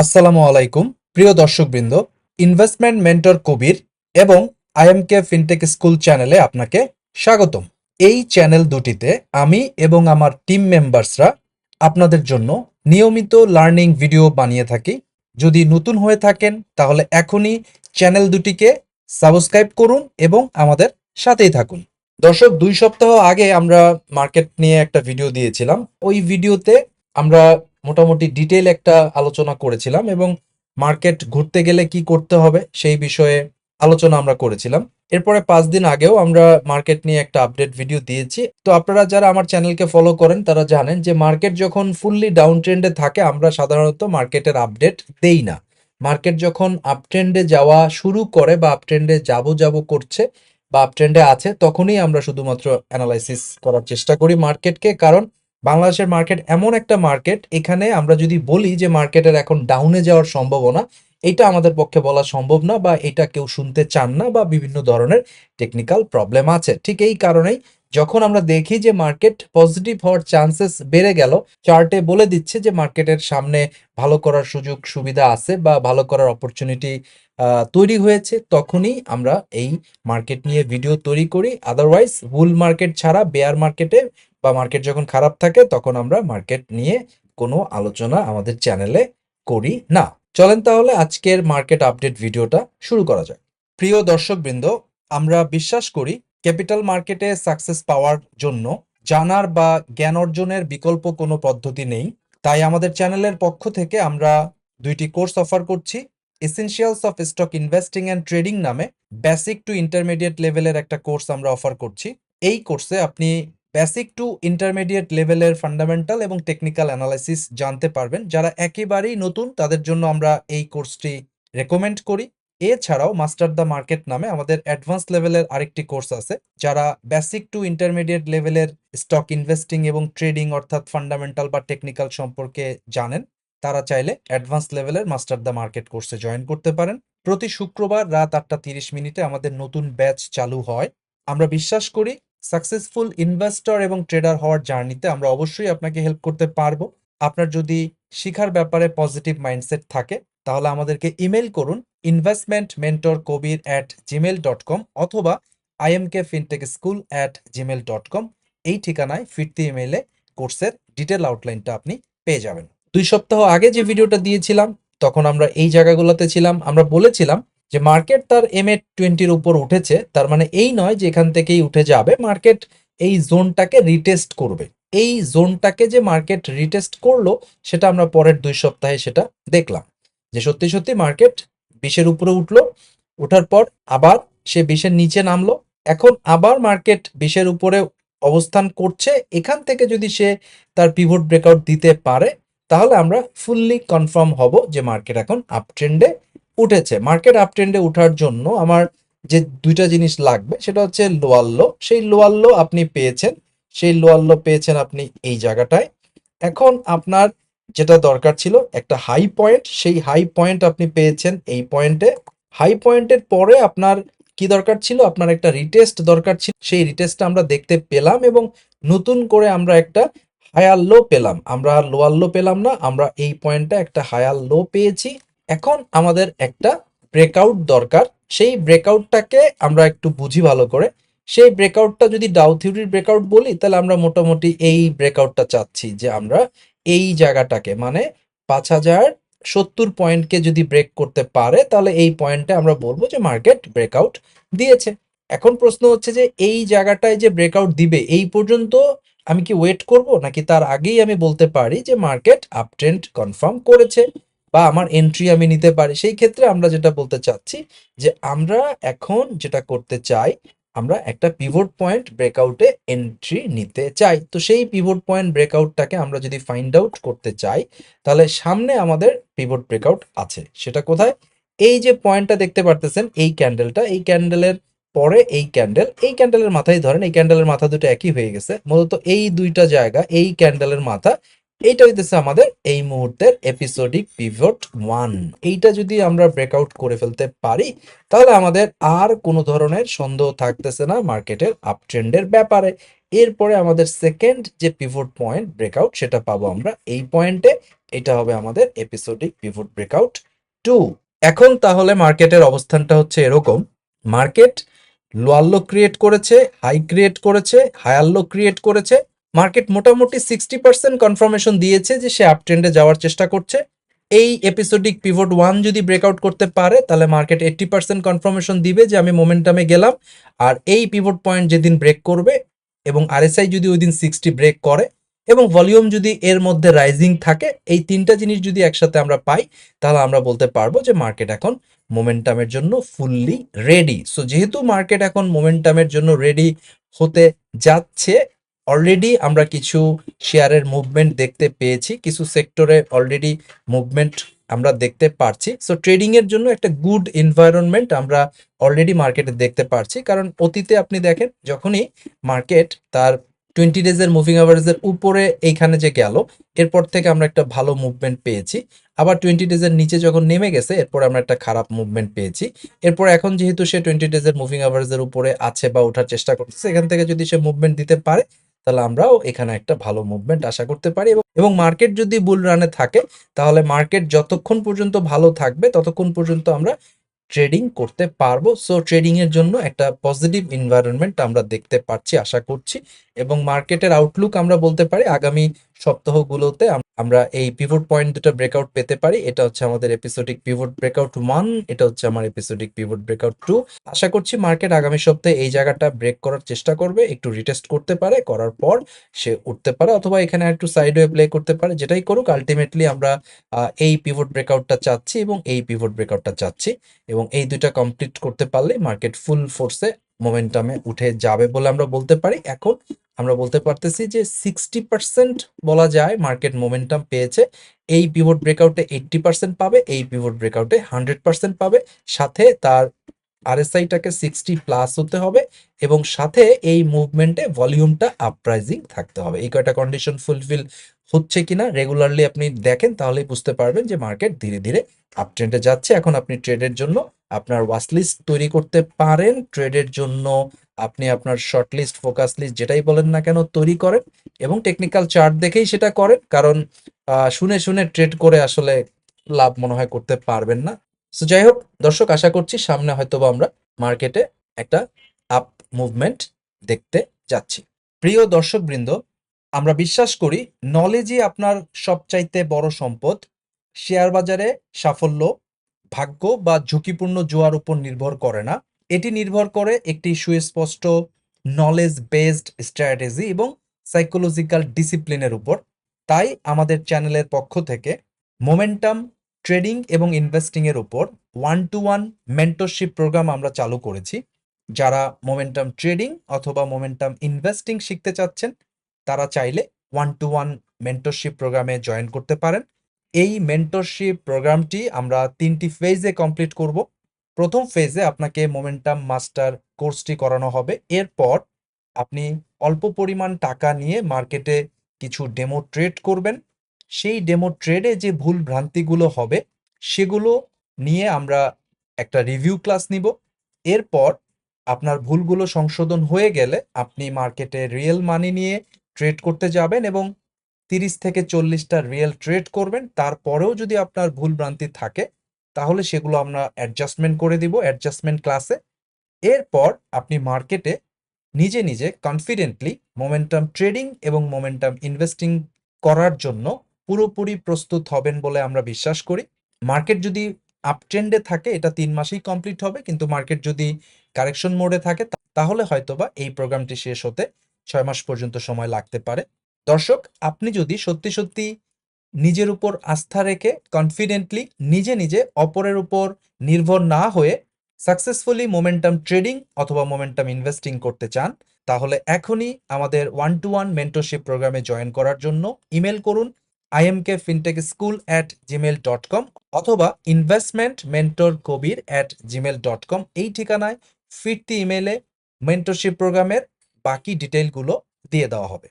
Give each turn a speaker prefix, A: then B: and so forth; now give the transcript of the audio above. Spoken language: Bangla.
A: আসসালামু আলাইকুম, প্রিয় দর্শকবৃন্দ ইনভেস্টমেন্ট মেন্টর কবির এবং আইএমকে ফিনটেক স্কুল চ্যানেলে আপনাকে স্বাগতম। এই চ্যানেল দুটিতে আমি এবং আমার টিম মেম্বার্সরা আপনাদের জন্য নিয়মিত লার্নিং ভিডিও বানিয়ে থাকি। যদি নতুন হয়ে থাকেন, তাহলে এখনই চ্যানেল দুটিকে সাবস্ক্রাইব করুন এবং আমাদের সাথেই থাকুন। দর্শক, দুই সপ্তাহ আগে আমরা মার্কেট নিয়ে একটা ভিডিও দিয়েছিলাম। ওই ভিডিওতে আমরা মোটামুটি ডিটেল একটা আলোচনা করেছিলাম এবং মার্কেট ঘুরতে গেলে কি করতে হবে সেই বিষয়ে আলোচনা আমরা করেছিলাম। এরপরে পাঁচ দিন আগেও আমরা মার্কেট নিয়ে একটা আপডেট ভিডিও দিয়েছি। তো আপনারা যারা আমার চ্যানেলকে ফলো করেন, তারা জানেন যে মার্কেট যখন ফুললি ডাউন ট্রেন্ডে থাকে, আমরা সাধারণত মার্কেটের আপডেট দেই না। মার্কেট যখন আপ ট্রেন্ডে যাওয়া শুরু করে বা আপ ট্রেন্ডে যাব যাব করছে বা আপ ট্রেন্ডে আছে, তখনই আমরা শুধুমাত্র অ্যানালাইসিস করার চেষ্টা করি মার্কেটকে। কারণ বাংলাদেশের মার্কেট এমন একটা মার্কেট এখানে আমরা যদি বলি যে মার্কেটের এখন ডাউনে যাওয়ার সম্ভাবনা, এটা আমাদের পক্ষে বলা সম্ভব না বা এটা কেউ শুনতে চান না বা বিভিন্ন ধরনের টেকনিক্যাল প্রবলেম আছে। ঠিক এই কারণেই যখন আমরা দেখি যে মার্কেট পজিটিভ হওয়ার চান্সেস বেড়ে গেল চার্টে বলে দিচ্ছে যে মার্কেটের সামনে ভালো করার সুযোগ সুবিধা আছে বা ভালো করার অপরচুনিটি তৈরি হয়েছে, তখনই আমরা এই মার্কেট নিয়ে ভিডিও তৈরি করি। আদারওয়াইজ বুল মার্কেট ছাড়া বেয়ার মার্কেটে বা মার্কেট যখন খারাপ থাকে, তখন আমরা মার্কেট নিয়ে কোনো আলোচনা আমাদের চ্যানেলে করি না। চলেন তাহলে আজকের মার্কেট আপডেট ভিডিওটা শুরু করা যাক। প্রিয় দর্শকবৃন্দ, আমরা বিশ্বাস করি ক্যাপিটাল মার্কেটে সাকসেস পাওয়ার জন্য জানার বা জ্ঞান অর্জনের বিকল্প কোনো পদ্ধতি নেই। তাই আমাদের চ্যানেলের পক্ষ থেকে আমরা দুইটি কোর্স অফার করছি। Essentials of stock investing and trading নামে বেসিক টু ইন্টারমিডিয়েট লেভেলের একটা কোর্স আমরা অফার করছি। এই কোর্সে আপনি বেসিক টু ইন্টারমিডিয়েট লেভেলের ফান্ডামেন্টাল এবং টেকনিক্যাল অ্যানালাইসিস জানতে পারবেন। যারা একেবারেই নতুন, তাদের জন্য আমরা এই কোর্সটি রেকমেন্ড করি। এছাড়াও মাস্টার দ্য মার্কেট নামে আমাদের অ্যাডভান্স লেভেলের আরেকটি কোর্স আছে, যারা বেসিক টু ইন্টারমিডিয়েট লেভেলের স্টক ইনভেস্টিং এবং ট্রেডিং অর্থাৎ ফান্ডামেন্টাল বা টেকনিক্যাল সম্পর্কে জানেন, তারা চাইলে অ্যাডভান্স লেভেলের মাস্টার দ্য মার্কেট কোর্সে জয়েন করতে পারেন। প্রতি শুক্রবার রাত আটটা তিরিশ মিনিটে আমাদের নতুন ব্যাচ চালু হয়। আমরা বিশ্বাস করি সাকসেসফুল ইনভেস্টর এবং ট্রেডার হওয়ার জার্নিতে আমরা অবশ্যই আপনাকে হেল্প করতে পারব। আপনার যদি শিখার ব্যাপারে পজিটিভ মাইন্ডসেট থাকে, তাহলে আমাদেরকে ইমেল করুন investment mentor Kabir at Gmail dot com অথবা IMK fintech school at Gmail dot com এই ঠিকানায় ফিরতি ইমেইলে কোর্সের ডিটেল আউটলাইনটা আপনি পেয়ে যাবেন। দুই সপ্তাহ আগে যে ভিডিওটা দিয়েছিলাম, তখন আমরা এই জায়গাগুলোতে ছিলাম, আমরা বলেছিলাম যে মার্কেট তার এম এ টোয়েন্টির উপর উঠেছে, তার মানে এই নয় যে এখান থেকেই উঠে যাবে মার্কেট এই জোনটাকে রিটেস্ট করবে। এই জোনটাকে যে মার্কেট রিটেস্ট করল, সেটা আমরা পরের দুই সপ্তাহে সেটা দেখলাম। যে সত্যি সত্যি মার্কেট বিশের উপরে উঠল, ওঠার পর আবার সে বিশের নিচে নামলো। এখন আবার মার্কেট বিশের উপরে অবস্থান করছে, এখান থেকে যদি সে তার পিভট ব্রেকআউট দিতে পারে, তাহলে আমরা ফুললি কনফার্ম হব যে মার্কেট এখন আপ ট্রেন্ডে উঠেছে। মার্কেট আপ ট্রেন্ডে ওঠার জন্য আমার যে দুইটা জিনিস লাগবে, সেটা হচ্ছে লোয়ার লো সেই লোয়ার লো আপনি পেয়েছেন, সেই লোয়ার লো পেয়েছেন আপনি এই জায়গাটায়। এখন আপনার যেটা দরকার ছিল একটা হাই পয়েন্ট সেই হাই পয়েন্ট আপনি পেয়েছেন এই পয়েন্টে হাই পয়েন্টের পরে আপনার কি দরকার ছিল? আপনার একটা রিটেস্ট দরকার ছিল। সেই রিটেস্টটা আমরা দেখতে পেলাম এবং নতুন করে আমরা একটা হায়ার লো পেলাম। আমরা আর লোয়ার লো পেলাম না, আমরা এই পয়েন্টটা একটা হায়ার লো পেয়েছি। এখন আমাদের একটা ব্রেকআউট দরকার। সেই ব্রেকআউটটাকে আমরা একটু বুঝি ভালো করে। সেই ব্রেকআউটটা যদি ডাউ থিওরির ব্রেকআউট বলি, তাহলে আমরা মোটামুটি এই ব্রেকআউটটা চাচ্ছি যে আমরা এই জায়গাটাকে মানে পাঁচ হাজার সত্তর পয়েন্টকে যদি ব্রেক করতে পারে, তাহলে এই পয়েন্টে আমরা বলব যে মার্কেট ব্রেকআউট দিয়েছে। এখন প্রশ্ন হচ্ছে যে এই জায়গাটায় যে ব্রেকআউট দিবে, এই পর্যন্ত আমি কি ওয়েট করব? নাকি তার আগেই আমি বলতে পারি যে মার্কেট আপ ট্রেন্ড কনফার্ম করেছে? বা আমার এন্ট্রি আমি নিতে পারি, সেই ক্ষেত্রে আমরা যেটা বলতে চাচ্ছি যে আমরা এখন যেটা করতে চাই, আমরা একটা পিভট পয়েন্ট ব্রেকআউটে এন্ট্রি নিতে চাই। তো সেই পিভট পয়েন্ট ব্রেকআউটটাকে আমরা যদি ফাইন্ড আউট করতে চাই, তাহলে সামনে আমাদের পিভট ব্রেকআউট আছে। সেটা কোথায়? এই যে পয়েন্টটা দেখতে পারতেছেন, এই ক্যান্ডেলটা এই ক্যান্ডেলের পরে এই ক্যান্ডেল এই ক্যান্ডেলের মাথায় ধরেন, এই ক্যান্ডেলের মাথা দুটো একই হয়ে গেছে। মূলত এই দুইটা জায়গা, এই ক্যান্ডেলের মাথা এইটা হইতেছে আমাদের এই মুহূর্তের এপিসোডিক পিভট ওয়ান এইটা যদি আমরা ব্রেকআউট করে ফেলতে পারি, তাহলে আমাদের আর কোনো ধরনের সন্দেহ থাকতেছে না মার্কেটের আপ ট্রেন্ডের ব্যাপারে। এরপরে আমাদের সেকেন্ড যে পিভট পয়েন্ট ব্রেকআউট সেটা পাবো আমরা এই পয়েন্টে এটা হবে আমাদের এপিসোডিক পিভট ব্রেকআউট টু এখন তাহলে মার্কেটের অবস্থানটা হচ্ছে এরকম। মার্কেট লোয়াল্লো ক্রিয়েট করেছে হাই ক্রিয়েট করেছে হায়াল্লো ক্রিয়েট করেছে। মার্কেট মোটামুটি সিক্সটি পার্সেন্ট কনফার্মেশন দিয়েছে যে সে আপ ট্রেন্ডে যাওয়ার চেষ্টা করছে। এই এপিসোডিক পিভট ওয়ান যদি ব্রেকআউট করতে পারে, তাহলে মার্কেট এইট্টি পার্সেন্ট কনফার্মেশন দিবে যে আমি মোমেন্টামে গেলাম। আর এই পিভট পয়েন্ট যেদিন ব্রেক করবে এবং আরএসআই যদি ওই দিন সিক্সটি ব্রেক করে এবং ভলিউম যদি এর মধ্যে রাইজিং থাকে, এই তিনটা জিনিস যদি একসাথে আমরা পাই, তাহলে আমরা বলতে পারব যে মার্কেট এখন মোমেন্টামের জন্য ফুললি রেডি সো যেহেতু মার্কেট এখন মোমেন্টামের জন্য রেডি হতে যাচ্ছে অলরেডি আমরা কিছু শেয়ারের মুভমেন্ট দেখতে পেয়েছি, কিছু সেক্টরে অলরেডি মুভমেন্ট আমরা দেখতে পারছি। সো ট্রেডিং এর জন্য একটা গুড এনভায়রনমেন্ট আমরা অলরেডি মার্কেটে দেখতে পারছি। কারণ অতীতে আপনি দেখেন, যখনই মার্কেট তার টোয়েন্টি ডেজের মুভিং অ্যাভারেজের উপরে এইখানে যে গেল, এরপর থেকে আমরা একটা ভালো মুভমেন্ট পেয়েছি। আবার টোয়েন্টি ডেজের নিচে যখন নেমে গেছে, এরপর আমরা একটা খারাপ মুভমেন্ট পেয়েছি। এরপর এখন যেহেতু সে টোয়েন্টি ডেজের মুভিং অ্যাভারেজের উপরে আছে বা ওঠার চেষ্টা করতেছে এখান থেকে যদি সে মুভমেন্ট দিতে পারে তাহলে আমরাও এখানে একটা ভালো মুভমেন্ট আশা করতে পারি এবং মার্কেট যদি বুল রানে থাকে, তাহলে মার্কেট যতক্ষণ পর্যন্ত ভালো থাকবে, ততক্ষণ পর্যন্ত আমরা ট্রেডিং করতে পারব। সো ট্রেডিং এর জন্য একটা পজিটিভ এনভায়রনমেন্ট আমরা দেখতে পাচ্ছি, আশা করছি। এবং মার্কেটের আউটলুক আমরা বলতে পারি, আগামী সপ্তাহগুলোতে আমরা এই পিভট পয়েন্ট দুটো ব্রেকআউট পেতে পারি। এটা হচ্ছে আমাদের এপিসোডিক পিভট ব্রেকআউট ওয়ান এটা হচ্ছে আমার এপিসোডিক পিভট ব্রেকআউট টু আশা করছি মার্কেট আগামী সপ্তাহে এই জায়গাটা ব্রেক করার চেষ্টা করবে, একটু রিটেস্ট করতে পারে, করার পর সে উঠতে পারে, অথবা এখানে একটু সাইডওয়ে প্লে করতে পারে, যেটাই করুক আলটিমেটলি আমরা এই পিভট ব্রেকআউটটা চাচ্ছি এবং এই পিভট ব্রেকআউটটা চাচ্ছি। এবং এই দুইটা কমপ্লিট করতে পারলে মার্কেট ফুল ফোর্সে মোমেন্টামে উঠে যাবে বলে আমরা বলতে পারি। এখন আমরা বলতে পারতেছি যে সিক্সটি পার্সেন্ট বলা যায় মার্কেট মোমেন্টাম পেয়েছে। এই পিভট ব্রেকআউটে এইট্টি পার্সেন্ট পাবে, এই পিভট ব্রেকআউটে হান্ড্রেড পার্সেন্ট পাবে। সাথে তার আরএসআইটাকে সিক্সটি প্লাস হতে হবে এবং সাথে এই মুভমেন্টে ভলিউমটা আপরাইজিং থাকতে হবে। এই কয়টা কন্ডিশন ফুলফিল হচ্ছে কিনা রেগুলারলি আপনি দেখেন, তাহলেই বুঝতে পারবেন যে মার্কেট ধীরে ধীরে আপ ট্রেন্ডে যাচ্ছে। এখন আপনি ট্রেডের জন্য আপনার ওয়াচ লিস্ট তৈরি করতে পারেন। ট্রেডের জন্য আপনি আপনার শর্ট লিস্ট ফোকাস লিস্ট যেটাই বলেন না কেন তৈরি করেন এবং টেকনিক্যাল চার্ট দেখেই সেটা করেন। কারণ শুনে শুনে ট্রেড করে আসলে লাভ মনে হয় করতে পারবেন না। সো যাই হোক দর্শক, আশা করছি সামনে হয়তো বা আমরা মার্কেটে একটা আপ মুভমেন্ট দেখতে যাচ্ছি। প্রিয় দর্শকবৃন্দ, আমরা বিশ্বাস করি নলেজই আপনার সবচাইতে বড় সম্পদ। শেয়ার বাজারে সাফল্য, ভাগ্য বা ঝুঁকিপূর্ণ জোয়ার উপর নির্ভর করে না। এটি নির্ভর করে একটি সুস্পষ্ট নলেজ বেসড স্ট্র্যাটেজি এবং সাইকোলজিক্যাল ডিসিপ্লিনের উপর। তাই আমাদের চ্যানেলের পক্ষ থেকে মোমেন্টাম ট্রেডিং এবং ইনভেস্টিং এর উপর one to one mentorship programme আমরা চালু করেছি। যারা মোমেন্টাম ট্রেডিং অথবা মোমেন্টাম ইনভেস্টিং শিখতে চাচ্ছেন, তারা চাইলে ওয়ান টু ওয়ান মেন্টরশিপ প্রোগ্রামে জয়েন করতে পারেন। এই মেন্টরশিপ প্রোগ্রামটি আমরা তিনটি ফেজে কমপ্লিট করব। প্রথম ফেজে আপনাকে মোমেন্টাম মাস্টার কোর্সটি করানো হবে। এরপর আপনি অল্প পরিমাণ টাকা নিয়ে মার্কেটে কিছু ডেমো ট্রেড করবেন। সেই ডেমো ট্রেডে যে ভুল ভ্রান্তিগুলো হবে, সেগুলো নিয়ে আমরা একটা রিভিউ ক্লাস নিব। এরপর আপনার ভুলগুলো সংশোধন হয়ে গেলে আপনি মার্কেটে রিয়েল মানি নিয়ে ট্রেড করতে যাবেন এবং তিরিশ থেকে চল্লিশটা রিয়েল ট্রেড করবেন। তারপরেও যদি আপনার ভুল ভ্রান্তি থাকে, তাহলে সেগুলো আমরা অ্যাডজাস্টমেন্ট করে দিব অ্যাডজাস্টমেন্ট ক্লাসে এরপর আপনি মার্কেটে নিজে নিজে কনফিডেন্টলি মোমেন্টাম ট্রেডিং এবং মোমেন্টাম ইনভেস্টিং করার জন্য পুরোপুরি প্রস্তুত হবেন বলে আমরা বিশ্বাস করি। মার্কেট যদি আপট্রেন্ডে থাকে, এটা তিন মাসেই কমপ্লিট হবে। কিন্তু মার্কেট যদি কারেকশন মোডে থাকে তাহলে হয়তোবা এই প্রোগ্রামটি শেষ হতে ছয় মাস পর্যন্ত সময় লাগতে পারে। দর্শক, আপনি যদি সত্যি সত্যি নিজের উপর আস্থা রেখে কনফিডেন্টলি নিজে নিজে অপরের উপর নির্ভর না হয়ে সাকসেসফুলি মোমেন্টাম ট্রেডিং অথবা মোমেন্টাম ইনভেস্টিং করতে চান, তাহলে এখনই আমাদের ওয়ান টু ওয়ান মেন্টরশিপ প্রোগ্রামে জয়েন করার জন্য ইমেল করুন। IMK fintech school at Gmail dot com অথবা investment mentor Kabir at Gmail dot com এই ঠিকানায় ফিরতি ইমেলে মেন্টরশিপ প্রোগ্রামের বাকি ডিটেলগুলো দিয়ে দেওয়া হবে।